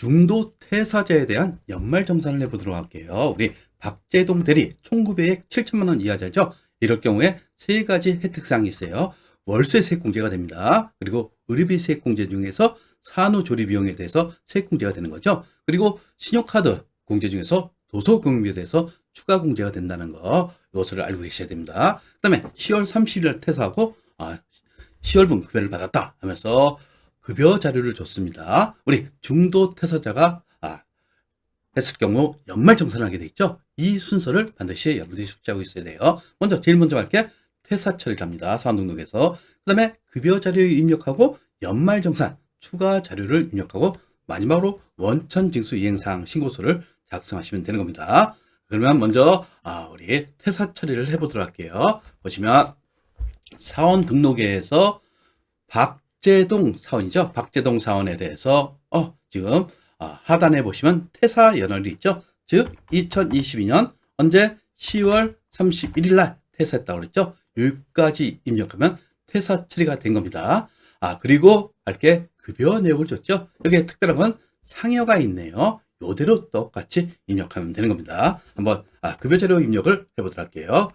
중도 퇴사자에 대한 연말정산을 해보도록 할게요. 우리 박재동 대리 총구배액 7천만 원 이하자죠. 이럴 경우에 세 가지 혜택사항이 있어요. 월세 세액공제가 됩니다. 그리고 의료비 세액공제 중에서 산후조리 비용에 대해서 세액공제가 되는 거죠. 그리고 신용카드 공제 중에서 도서교육비에 대해서 추가 공제가 된다는 거 이것을 알고 계셔야 됩니다. 그 다음에 10월 30일 퇴사하고 아, 10월분 급여를 받았다 하면서 급여 자료를 줬습니다. 우리 중도 퇴사자가 아, 했을 경우 연말 정산을 하게 돼 있죠. 이 순서를 반드시 여러분들이 숙지하고 있어야 돼요. 먼저 제일 먼저 할게 퇴사 처리를 합니다. 사원 등록에서 그 다음에 급여 자료를 입력하고 연말 정산 추가 자료를 입력하고 마지막으로 원천 징수 이행사항 신고서를 작성하시면 되는 겁니다. 그러면 먼저 아, 우리 퇴사 처리를 해보도록 할게요. 보시면 사원 등록에서 박 재동 사원이죠. 박재동 사원에 대해서 어, 지금 아, 하단에 보시면 퇴사 연월이 있죠. 즉 2022년 언제 10월 31일 날 퇴사했다고 그랬죠. 여기까지 입력하면 퇴사 처리가 된 겁니다. 아 그리고 할게 급여 내역을 줬죠. 여기에 특별한 건 상여가 있네요. 요대로 똑같이 입력하면 되는 겁니다. 한번 아, 급여 자료 입력을 해보도록 할게요.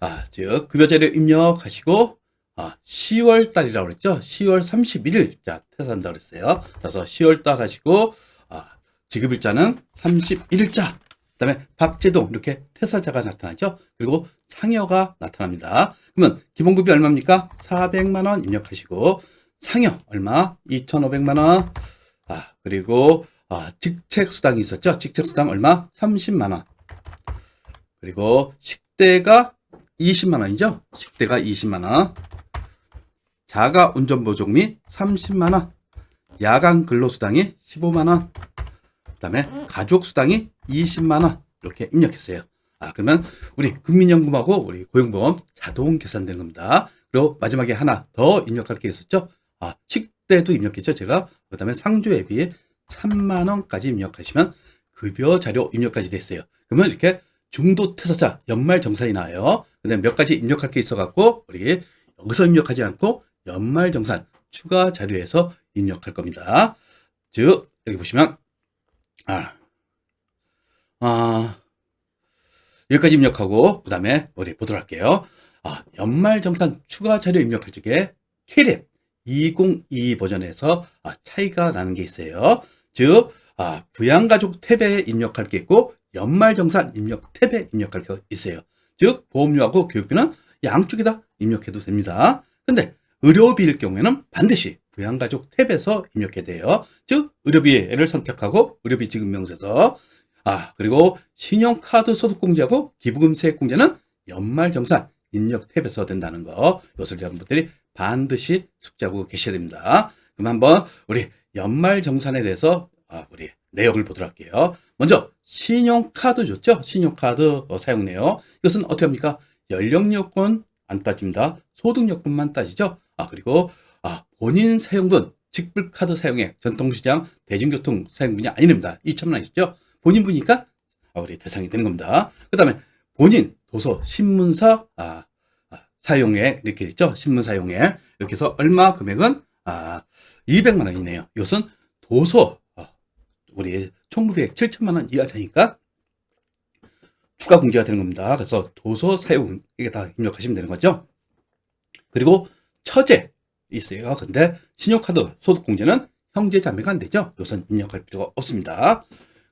아, 즉 급여 자료 입력하시고 아, 10월 달이라고 그랬죠. 10월 31일 자 퇴사한다고 그랬어요. 그래서 10월 달 하시고 아, 지급일자는 31일자. 그다음에 박재동 이렇게 퇴사자가 나타나죠. 그리고 상여가 나타납니다. 그러면 기본급이 얼마입니까? 400만 원 입력하시고 상여 얼마? 2,500만 원. 아, 그리고 아, 직책 수당이 있었죠. 직책 수당 얼마? 30만 원. 그리고 식대가 20만 원이죠. 식대가 20만 원. 자가 운전 보조금이 30만 원. 야간 근로 수당이 15만 원. 그 다음에 가족 수당이 20만 원. 이렇게 입력했어요. 아, 그러면 우리 국민연금하고 우리 고용보험 자동 계산되는 겁니다. 그리고 마지막에 하나 더 입력할 게 있었죠. 아, 식대도 입력했죠, 제가. 그 다음에 상조회비에 3만 원까지 입력하시면 급여 자료 입력까지 됐어요. 그러면 이렇게 중도 퇴사자 연말 정산이 나와요. 근데 몇 가지 입력할 게 있어갖고 우리 여기서 입력하지 않고 연말 정산 추가 자료에서 입력할 겁니다. 즉 여기 보시면 아, 아 여기까지 입력하고 그 다음에 우리 보도록 할게요. 아, 연말 정산 추가 자료 입력할 적에 KLF 2022 버전에서 아, 차이가 나는 게 있어요. 즉, 아, 부양가족 탭에 입력할 게 있고, 연말정산 입력 탭에 입력할 게 있어요. 즉, 보험료하고 교육비는 양쪽에 다 입력해도 됩니다. 근데, 의료비일 경우에는 반드시 부양가족 탭에서 입력해야 돼요. 즉, 의료비를 선택하고, 의료비 지급명세서, 아, 그리고 신용카드 소득공제하고 기부금 세액공제는 연말정산 입력 탭에서 된다는 거, 이것을 여러분들이 반드시 숙지하고 계셔야 됩니다. 그럼 한번 우리 연말 정산에 대해서 아, 우리 내역을 보도록 할게요. 먼저 신용카드 줬죠? 신용카드 어, 사용 내역. 이것은 어떻게 합니까? 연령 요건 안 따집니다. 소득 요건만 따지죠. 아 그리고 아 본인 사용분 직불카드 사용액 전통시장 대중교통 사용분이 아닙니다. 2천만 원이시죠? 본인 분이니까 아, 우리 대상이 되는 겁니다. 그 다음에 본인 도서 신문사 아, 아, 사용액 이렇게 있죠? 신문 사 용액 이렇게 해서 얼마 금액은 아 200만 원이네요. 이것은 도서 어, 우리 총무비액 7천만 원 이하자니까 추가 공제가 되는 겁니다. 그래서 도서 사용 이게 다 입력하시면 되는 거죠. 그리고 처제 있어요. 근데 신용카드 소득 공제는 형제 자매가 안 되죠. 이것은 입력할 필요가 없습니다.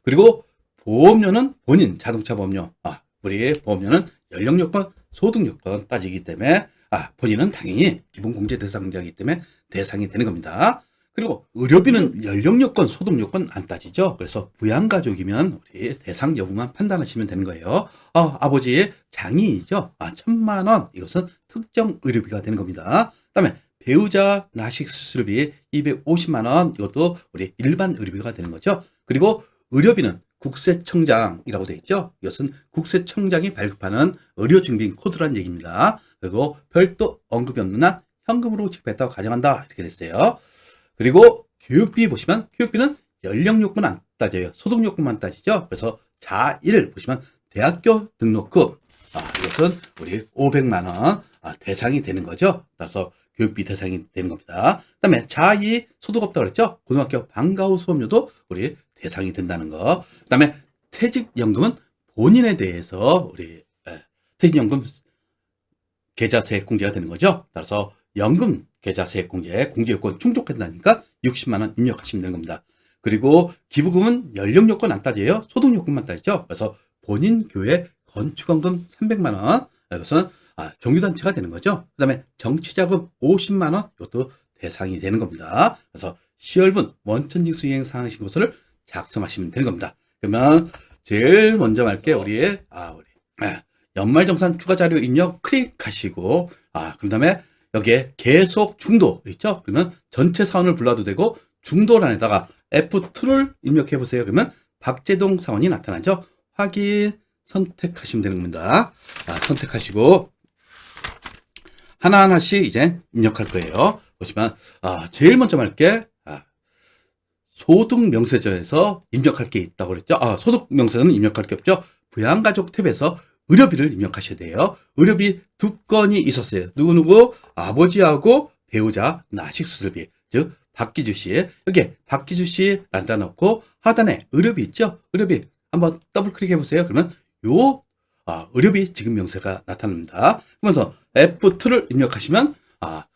그리고 보험료는 본인 자동차 보험료. 아, 우리 보험료는 연령 요건, 소득 요건 따지기 때문에 아, 본인은 당연히 기본 공제 대상자이기 때문에 대상이 되는 겁니다. 그리고 의료비는 연령 요건, 소득 요건 안 따지죠. 그래서 부양 가족이면 우리 대상 여부만 판단하시면 되는 거예요. 아, 아버지의 장이죠. 아, 천만 원. 이것은 특정 의료비가 되는 겁니다. 그다음에 배우자 나식 수술비 250만 원. 이것도 우리 일반 의료비가 되는 거죠. 그리고 의료비는 국세청장이라고 되어 있죠. 이것은 국세청장이 발급하는 의료증빙 코드란 얘기입니다. 그리고 별도 언급이 없는 한 현금으로 지급했다고 가정한다. 이렇게 됐어요. 그리고 교육비 보시면 교육비는 연령 요건 안 따져요. 소득 요건만 따지죠. 그래서 자1 보시면 대학교 등록금 아, 이것은 우리 500만 원 아, 대상이 되는 거죠. 따라서 교육비 대상이 되는 겁니다. 그 다음에 자이 소득 없다고 그랬죠? 고등학교 방과 후 수업료도 우리 대상이 된다는 거. 그 다음에 퇴직연금은 본인에 대해서 우리 예, 퇴직연금 계좌 세액 공제가 되는 거죠. 따라서 연금 계좌 세액 공제 공제 요건 충족한다니까 60만 원 입력하시면 되는 겁니다. 그리고 기부금은 연령 요건 안 따져요. 소득 요건만 따지죠. 그래서 본인 교회 건축원금 300만 원 이것은 아, 종교단체가 되는 거죠. 그 다음에 정치자금 50만 원 이것도 대상이 되는 겁니다. 그래서 시월분 원천징 수행 상하신 것을 작성하시면 되는 겁니다. 그러면 제일 먼저 말게 우리의 아 우리 아, 연말 정산 추가 자료 입력 클릭하시고 아 그다음에 여기에 계속 중도 있죠? 그러면 전체 사원을 불러도 되고 중도란에다가 F2를 입력해 보세요. 그러면 박재동 사원이 나타나죠. 확인 선택하시면 되는 겁니다. 아, 선택하시고 하나하나씩 이제 입력할 거예요. 보시면 아, 제일 먼저 말게 아, 소득 명세서에서 입력할 게 있다고 그랬죠. 아, 소득 명세서는 입력할 게 없죠. 부양가족 탭에서 의료비를 입력하셔야 돼요. 의료비 두 건이 있었어요. 누구누구 아버지하고 배우자 나식 수술비 즉 박기주 씨 여기 박기주 씨 란다 놓고 하단에 의료비 있죠. 의료비 한번 더블 클릭해 보세요. 그러면 요 아, 의료비 지급 명세가 나타납니다. 그러면서 F2를 입력하시면 아,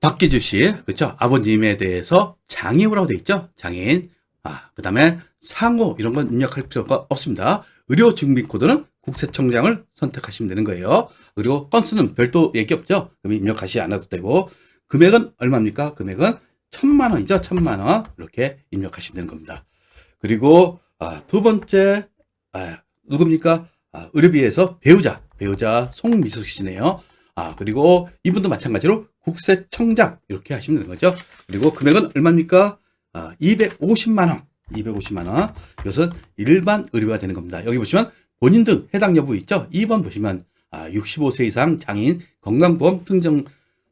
박기주 씨, 그렇죠? 아버님에 대해서 장애우라고 돼 있죠? 장애인. 아, 그 다음에 상호 이런 건 입력할 필요가 없습니다. 의료 증빙 코드는 국세청장을 선택하시면 되는 거예요. 그리고 건수는 별도 얘기 없죠? 그럼 입력하시지 않아도 되고 금액은 얼마입니까? 금액은 천만 원이죠. 천만 원 이렇게 입력하시면 되는 겁니다. 그리고 아, 두 번째 아, 누굽니까? 아, 의료비에서 배우자, 배우자 송미숙 씨네요. 아, 그리고 이분도 마찬가지로 국세청장 이렇게 하시면 되는 거죠. 그리고 금액은 얼마입니까? 아, 250만 원. 250만 원. 이것은 일반 의료가 되는 겁니다. 여기 보시면 본인 등 해당 여부 있죠? 2번 보시면 아, 65세 이상 장애인 건강보험 특정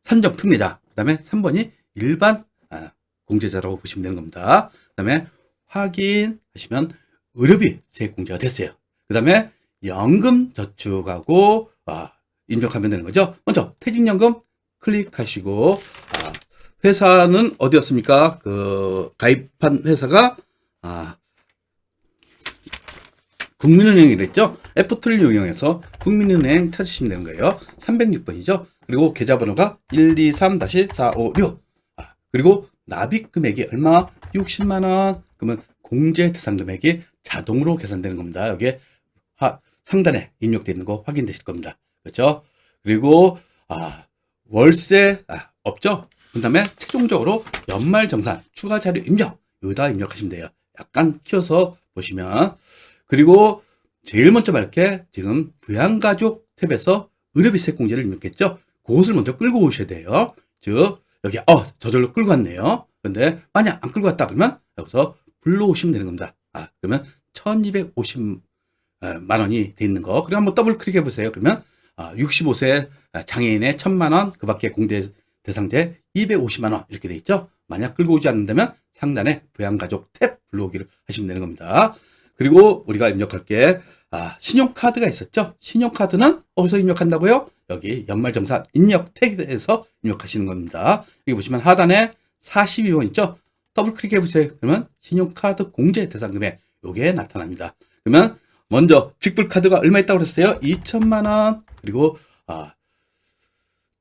산정 특례자. 그다음에 3번이 일반 아, 공제자라고 보시면 되는 겁니다. 그다음에 확인하시면 의료비 세액 공제가 됐어요. 그다음에 연금 저축하고 아, 입력하면 되는 거죠. 먼저 퇴직연금 클릭하시고 아, 회사는 어디였습니까? 그 가입한 회사가 아, 국민은행이랬죠. F2를 이용해서 국민은행 찾으시면 되는 거예요. 306번이죠. 그리고 계좌번호가 123-456. 아, 그리고 납입 금액이 얼마? 60만 원. 그러면 공제 대상 금액이 자동으로 계산되는 겁니다. 여기에 하, 상단에 입력되어 있는 거 확인되실 겁니다. 그렇죠? 그리고 아, 월세 아, 없죠? 그 다음에 최종적으로 연말 정산 추가 자료 입력 여기다 입력하시면 돼요. 약간 키워서 보시면 그리고 제일 먼저 말게 지금 부양가족 탭에서 의료비세 공제를 입력했죠. 그것을 먼저 끌고 오셔야 돼요. 즉 여기 어 저절로 끌고 왔네요. 근데 만약 안 끌고 왔다 그러면 여기서 불러오시면 되는 겁니다. 아 그러면 1250 만 원이 돼 있는 거. 그리고 한번 더블 클릭해 보세요. 그러면 65세 장애인의 1000만 원, 그 밖에 공제 대상제 250만 원 이렇게 돼 있죠. 만약 끌고 오지 않는다면 상단에 부양가족 탭 불러오기를 하시면 되는 겁니다. 그리고 우리가 입력할 게 아, 신용카드가 있었죠. 신용카드는 어디서 입력한다고요? 여기 연말정산 입력 태그에서 입력하시는 겁니다. 여기 보시면 하단에 42번 있죠. 더블 클릭해 보세요. 그러면 신용카드 공제 대상 금액 요게 나타납니다. 그러면 먼저 빅불 카드가 얼마 있다고 그랬어요? 2천만 원. 그리고 아,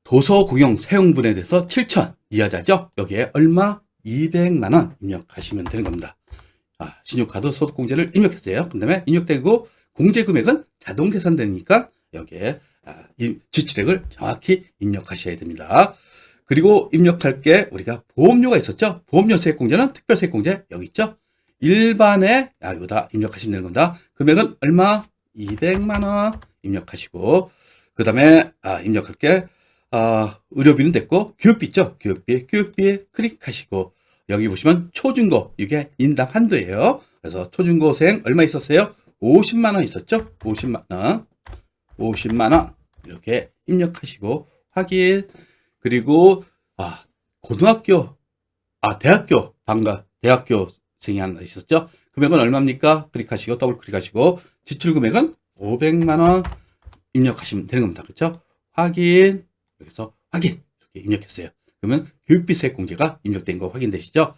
도서 공용 사용분에 대해서 7천 이하자죠. 여기에 얼마? 200만 원 입력하시면 되는 겁니다. 아, 신용카드 소득공제를 입력했어요. 그 다음에 입력되고 공제 금액은 자동 계산되니까 여기에 아, 이 지출액을 정확히 입력하셔야 됩니다. 그리고 입력할 게 우리가 보험료가 있었죠. 보험료 세액공제는 특별세액공제 여기 있죠. 일반에 아, 여기다 입력하시면 되는 겁니다. 금액은 얼마? 200만 원 입력하시고 그 다음에 아, 입력할 게 아, 의료비는 됐고 교육비 있죠. 교육비 교육비에 클릭하시고 여기 보시면 초중고 이게 인당 한도예요. 그래서 초중고생 얼마 있었어요? 50만 원 있었죠? 50만 원. 50만 원 이렇게 입력하시고 확인 그리고 아 고등학교 아 대학교 방과 대학교 생이 하나 있었죠? 금액은 얼마입니까? 클릭하시고 더블 클릭하시고 지출 금액은 500만 원 입력하시면 되는 겁니다. 그렇죠? 확인 여기서 확인 입력했어요. 그러면 교육비 세액 공제가 입력된 거 확인되시죠?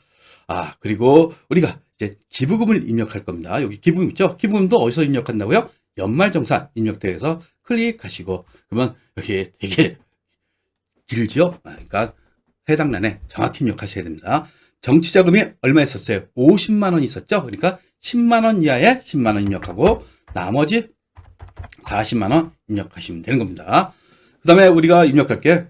아, 그리고 우리가 이제 기부금을 입력할 겁니다. 여기 기부금 있죠? 기부금도 어디서 입력한다고요? 연말정산 입력대에서 클릭하시고, 그러면 여기 되게 길죠? 아, 그러니까 해당欄에 정확히 입력하셔야 됩니다. 정치 자금이 얼마 있었어요? 50만 원 있었죠? 그러니까 10만 원 이하에 10만 원 입력하고 나머지 40만 원 입력하시면 되는 겁니다. 그 다음에 우리가 입력할 게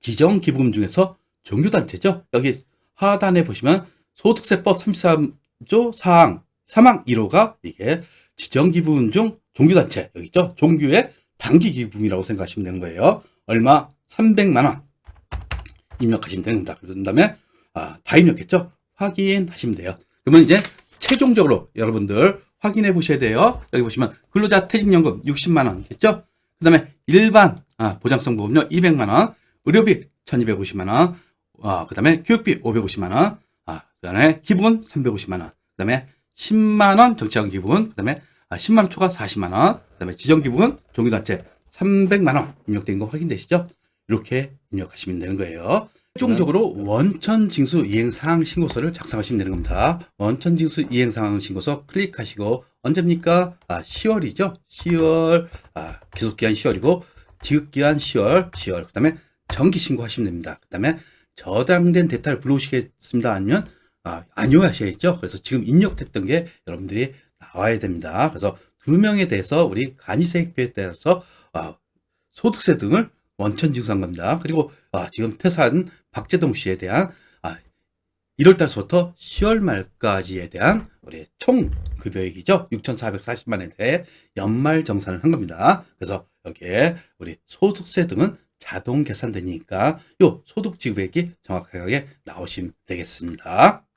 지정 기부금 중에서 종교단체죠? 여기 하단에 보시면 소득세법 33조 사항 3항 1호가 이게 지정 기부금 중 종교단체 여기 있죠? 종교의 단기 기부금이라고 생각하시면 되는 거예요. 얼마? 300만 원 입력하시면 됩니다. 그런 다음에 아, 다 입력했죠? 확인하시면 돼요. 그러면 이제 최종적으로 여러분들 확인해 보셔야 돼요. 여기 보시면 근로자 퇴직연금 60만 원겠죠? 그 다음에 일반 아, 보장성 보험료 200만 원, 의료비 1250만 원, 아, 그 다음에 교육비 550만 원, 아, 그 다음에 기부금 350만 원, 그 다음에 10만 원 정치자금 기부금, 그 다음에 아, 10만 원 초과 40만 원, 그 다음에 지정 기부금 종교단체 300만 원 입력된 거 확인되시죠? 이렇게 입력하시면 되는 거예요. 최종적으로 원천 징수 이행 사항 신고서를 작성하시면 되는 겁니다. 원천 징수 이행 사항 신고서 클릭하시고 언제입니까? 아, 10월이죠. 10월 아, 기속 기한 10월이고 지급 기한 10월, 10월. 그 다음에 정기 신고하시면 됩니다. 그 다음에 저장된 데이터를 불러오시겠습니다. 아니면 아, 아니요 하셔야겠죠. 그래서 지금 입력됐던 게 여러분들이 나와야 됩니다. 그래서 두 명에 대해서 우리 간이세액비에 따라서 아, 소득세 등을 원천 징수한 겁니다. 그리고 아, 지금 퇴사한 박재동 씨에 대한 아, 1월 달서부터 10월 말까지에 대한 우리 총 급여액이죠. 6,440만 원에 대해 연말 정산을 한 겁니다. 그래서 여기에 우리 소득세 등은 자동 계산되니까 요 소득 지급액이 정확하게 나오시면 되겠습니다.